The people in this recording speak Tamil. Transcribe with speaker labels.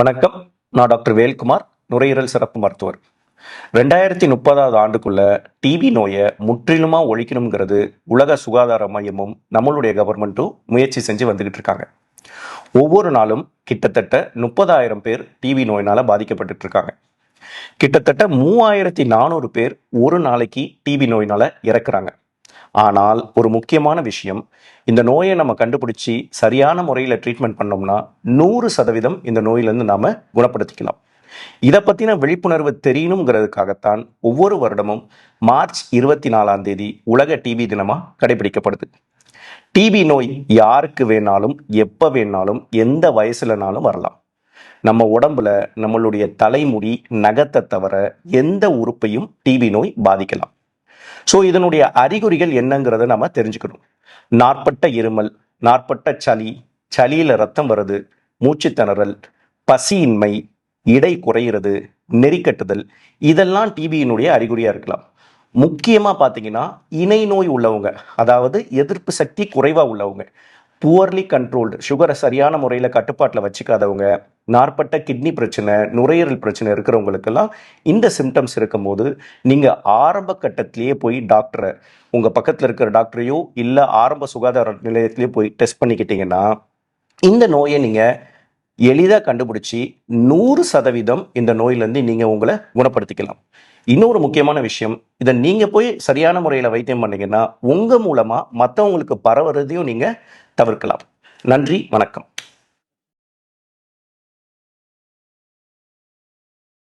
Speaker 1: வணக்கம். நான் டாக்டர் வேல்குமார் நுரையீரல் சிறப்பு மருத்துவர். ரெண்டாயிரத்தி முப்பதாவது ஆண்டுக்குள்ள டிபி நோயை முற்றிலுமா ஒழிக்கணுங்கிறது உலக சுகாதார மையமும் நம்மளுடைய கவர்மெண்ட்டும் முயற்சி செஞ்சு வந்துகிட்டு இருக்காங்க. ஒவ்வொரு நாளும் கிட்டத்தட்ட முப்பதாயிரம் பேர் டிபி நோயினால பாதிக்கப்பட்டு இருக்காங்க. கிட்டத்தட்ட மூவாயிரத்தி நானூறு பேர் ஒரு நாளைக்கு டிபி நோயினால இறக்குறாங்க. ஆனால் ஒரு முக்கியமான விஷயம் இந்த நோயை நம்ம கண்டுபிடிச்சி சரியான முறையில் ட்ரீட்மெண்ட் பண்ணோம்னா நூறு சதவீதம் இந்த நோயிலிருந்து நாம குணப்படுத்திக்கலாம். இதை பற்றின விழிப்புணர்வு தெரியணுங்கிறதுக்காகத்தான் ஒவ்வொரு வருடமும் மார்ச் இருபத்தி நாலாம் தேதி உலக டிபி தினமாக கடைபிடிக்கப்படுது. டிபி நோய் யாருக்கு வேணாலும் எப்போ வேணாலும் எந்த வயசுலனாலும் வரலாம். நம்ம உடம்புல நம்மளுடைய தலைமுடி நகத்தை தவிர எந்த உறுப்பையும் டிபி நோய் பாதிக்கலாம். ஸோ இதனுடைய அறிகுறிகள் என்னங்கிறத நம்ம தெரிஞ்சுக்கணும். நாற்பட்ட இருமல் நாற்பட்ட சளி சளியில் ரத்தம் வருது மூச்சுத்திணறல் பசியின்மை இடை குறையிறது நெறிக்கட்டுதல் இதெல்லாம் டிபியினுடைய அறிகுறியாக இருக்கலாம். முக்கியமாக பார்த்தீங்கன்னா இணை நோய் உள்ளவங்க அதாவது எதிர்ப்பு சக்தி குறைவாக உள்ளவங்க புவர்லி கண்ட்ரோல்டு சுகரை சரியான முறையில் கட்டுப்பாட்டில் வச்சுக்காதவங்க நாற்பட்ட கிட்னி பிரச்சனை நுரையீரல் பிரச்சனை இருக்கிறவங்களுக்கெல்லாம் இந்த சிம்டம்ஸ் இருக்கும்போது நீங்கள் ஆரம்ப கட்டத்திலேயே போய் டாக்டரை உங்கள் பக்கத்தில் இருக்கிற டாக்டரையோ இல்லை ஆரம்ப சுகாதார நிலையத்திலேயே போய் டெஸ்ட் பண்ணிக்கிட்டீங்கன்னா இந்த நோயை நீங்கள் எளிதாக கண்டுபிடிச்சி நூறு சதவீதம் இந்த நோயிலேருந்து நீங்கள் உங்களை குணப்படுத்திக்கலாம். இன்னொரு முக்கியமான விஷயம் இதை நீங்கள் போய் சரியான முறையில் வைத்தியம் பண்ணீங்கன்னா உங்கள் மூலமாக மற்றவங்களுக்கு பரவுறதையும் நீங்கள் தவிர்க்கலாம். நன்றி வணக்கம்.